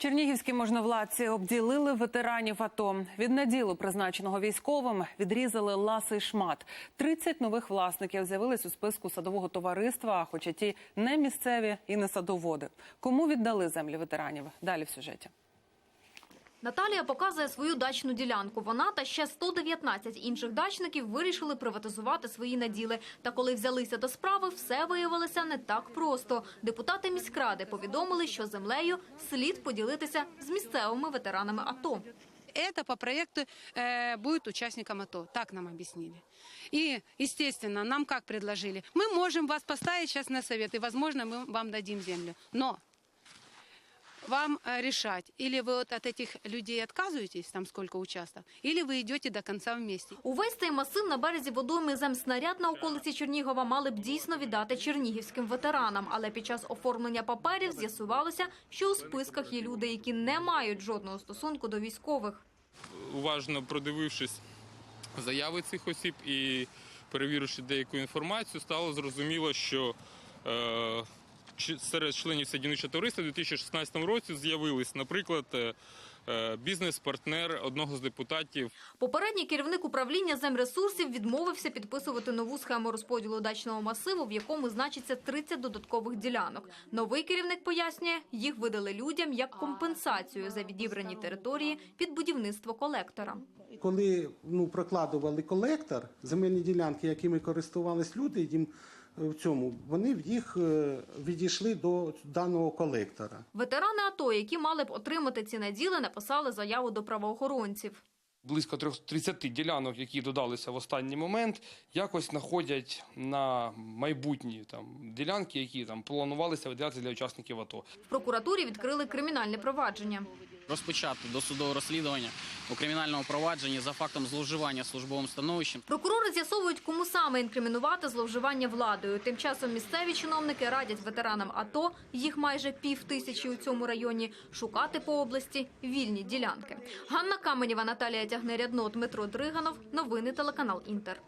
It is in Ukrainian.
Чернігівські можновладці обділили ветеранів АТО. Від наділу, призначеного військовим, відрізали ласий шмат. 30 нових власників з'явились у списку садового товариства, хоча ті не місцеві і не садоводи. Кому віддали землі ветеранів? Далі в сюжеті. Наталія показує свою дачну ділянку. Вона та ще 119 інших дачників вирішили приватизувати свої наділи. Та коли взялися до справи, все виявилося не так просто. Депутати міськради повідомили, що землею слід поділитися з місцевими ветеранами АТО. Это по проекту э, будет участникам АТО, так нам объяснили. И, естественно, нам как предложили? Мы можем вас поставить сейчас на совет, и, возможно, мы вам дадим землю. Но вам э, решать, или вы вот от этих людей отказываетесь, там сколько участков, или вы идете до конца вместе. Увесь цей масив на березі водойми земснаряд на околиці Чернігова мали б дійсно віддати чернігівським ветеранам. Але під час оформлення паперів з'ясувалося, що у списках є люди, які не мають жодного стосунку до військових. уважно продивившись заяви цих осіб і перевіривши деяку інформацію, стало зрозуміло, що е, чи- серед членів садівничого товариства у 2016 році з'явились, наприклад, е, е, бізнес-партнер одного з депутатів Попередній керівник управління земресурсів відмовився підписувати нову схему розподілу дачного масиву, в якому значиться 30 додаткових ділянок. Новий керівник пояснює, їх видали людям як компенсацію за відібрані території під будівництво колектора. Коли ну, прокладували колектор, земельні ділянки, якими користувались люди, їм в цьому вони в їх е, відійшли до даного колектора. Ветерани АТО, які мали б отримати ці наділи, написали заяву до правоохоронців. Близько трьох- 30 ділянок, які додалися в останній момент, якось знаходять на майбутні там ділянки, які там планувалися виділятися для учасників АТО. В прокуратурі відкрили кримінальне провадження. Розпочати досудове розслідування у кримінальному провадженні за фактом зловживання службовим становищем Прокурори з'ясовують, кому саме інкримінувати зловживання владою. Тим часом місцеві чиновники радять ветеранам АТО, їх майже пів тисячі у цьому районі, шукати по області вільні ділянки. Ганна Каменєва, Наталія Тягнерядно, Дмитро Дриганов. Новини телеканал Інтер.